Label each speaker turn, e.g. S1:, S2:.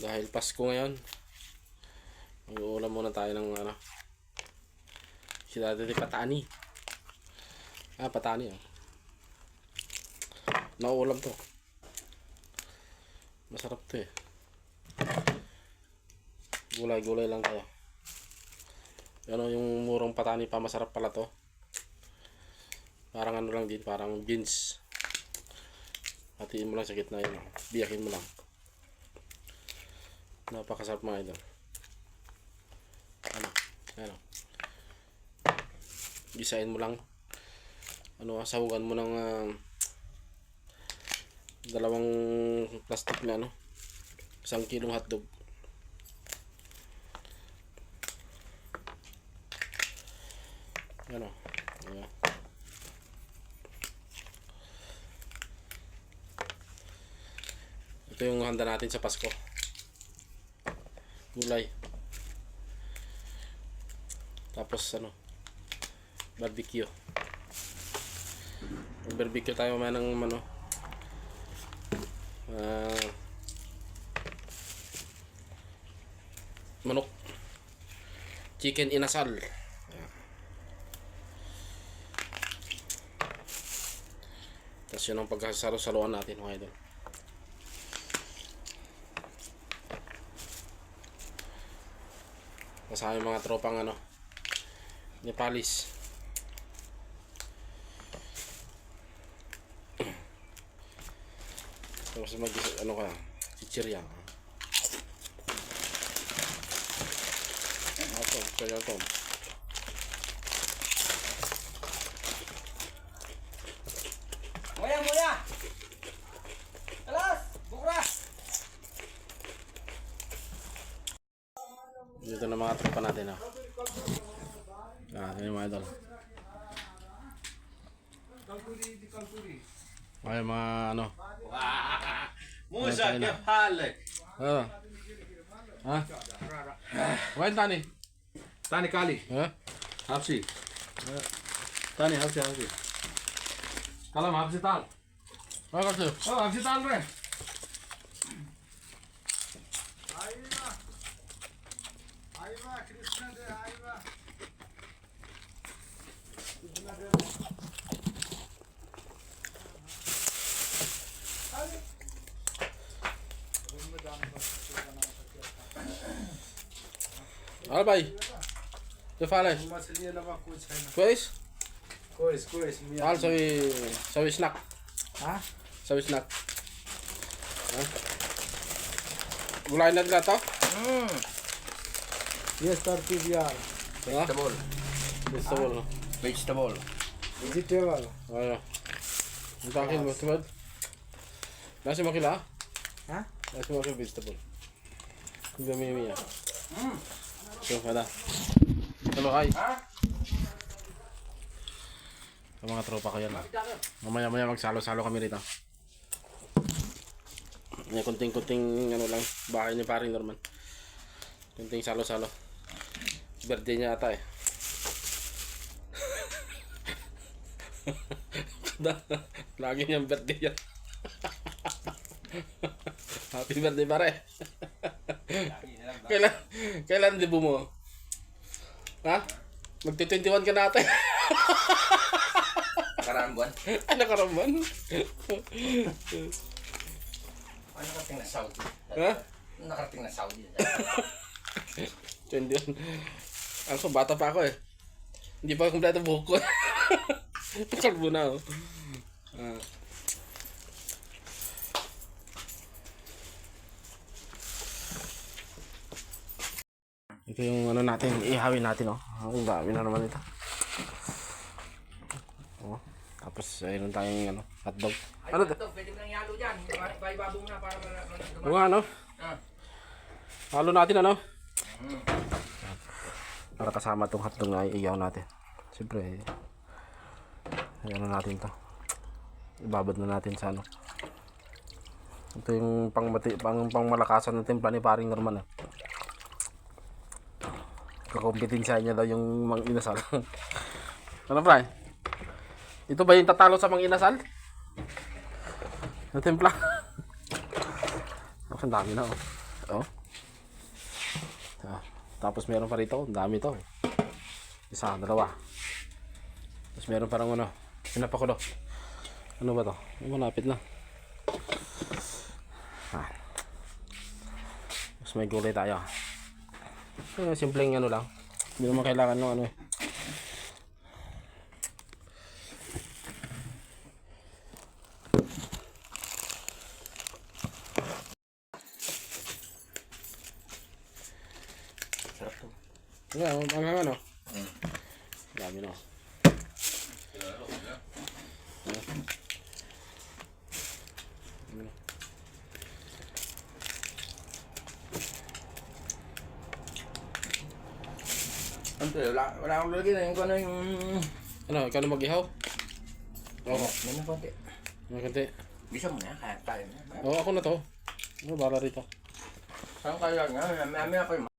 S1: Dahil Pasko ngayon. Mag-uulam muna tayo ng ano. Si dati di patani. Ah, patani ah. Nauulam to. Masarap to eh. Gulay-gulay lang tayo. Ano yung murong patani pa masarap pala to. Parang ano lang din, parang beans. Hatiin mo lang sa gitna yun. oh. Biyakin mo lang. Napakasarap mga idol. Ano? Ano? Gisain mo lang. Ano, sahugan mo ng ah, dalawang plastic na ano. Isang kilong hotdog. Ano? Ano? Ito yung handa natin sa Pasko. Gulay. Tapos ano? Barbecue. Barbecue tayo mamaya ng ano? Ah, manok. Chicken inasal. Tapos yun ang pagkasalo-saluan natin mga idol. Kasama yung mga tropang ano, Nepalis. Tapos mag ano ka, chichirya. Ito, kaya ito.
S2: Moya,
S1: Mga tropa natin. Ah, ah yun mga idol. Ay, mga ano.
S2: Musa
S1: Ano,
S2: ke halek!
S1: Ah. Ha? Wait, Tani.
S2: Tani kali.
S1: Ha?
S2: Hapsi. Tani hapsi hapsi. Kalam hapsi tal. Oh, hapsi tal re.
S1: Ayo, bayi.
S2: Jepalai. Kuis?
S1: Kuis, kuis. Al, sawi,
S2: sawi
S1: snack. Hah? Sawi snack. Gulai nanti datang.
S2: Yes, yar.
S1: Ha?
S2: Vegetable.
S1: Vegetable. no?
S2: Vegetable.
S3: Vegetable.
S1: Ano? Ang takin mo, tubad? Nasi mo kila?
S3: Ha?
S1: Nasi mo kila vegetable. Hindi may miya.
S2: Mm.
S1: So, kada. Hello, hi.
S2: Ha?
S1: Sa mga tropa ko yan. ah. Mamaya-maya magsalo-salo kami rito. May kunting-kunting ano lang, bahay ni paring Norman. Kunting salo-salo. Birthday niya ata eh. Lagi niyang birthday yan. Happy birthday pare. kailan, kailan debut mo? Ha? Magti-21 ka natin.
S2: Karaan buwan.
S1: Ay, nakaramban.
S2: Ano nakarating na Saudi?
S1: Ha?
S2: Nakarating na Saudi.
S1: 21. Ako, bata pa ako eh. Hindi pa kumpleto buhok ko. Kalbo na oh. Ah. Ito yung ano natin, ihawin natin oh. Ang dami na naman ito. Oh. Tapos ayun tayong ano, hotdog. Ano to?
S2: Pwede mo nang yalo dyan. Paibabo mo na para malaman.
S1: Yung ano?
S2: Ah.
S1: Halo natin ano? Para kasama tong hotdog na iiyaw natin. Siyempre, eh, ano natin to. Ibabad na natin sa ano. Ito yung pangmati, pang pangmalakasan ng timpla ni paring Norman eh. Kakompetensya niya daw yung mang inasal. ano pa Ito ba yung tatalo sa mang inasal? Na timpla? Ang dami na oh. Oh. Ah, tapos meron pa rito, ang dami to. Isa, dalawa. Tapos meron parang ano, pinapakulo. Ano ba to? Ay, malapit na. Ah. Mas may gulay tayo. Eh, simpleng ano lang. Hindi naman kailangan ng ano eh.
S2: Sarap to.
S1: Yeah, ang ang ano. Dami no.
S2: Ano to? Wala, wala akong lagi na yung kung ano yung...
S1: Ano, ikaw na mag-ihaw?
S2: Oo. Yan na konti.
S1: May konti.
S2: Bisa mo na, kaya tayo na.
S1: Oo, ako na to. Ano, para rito.
S2: Saan kaya nga? May may ako yung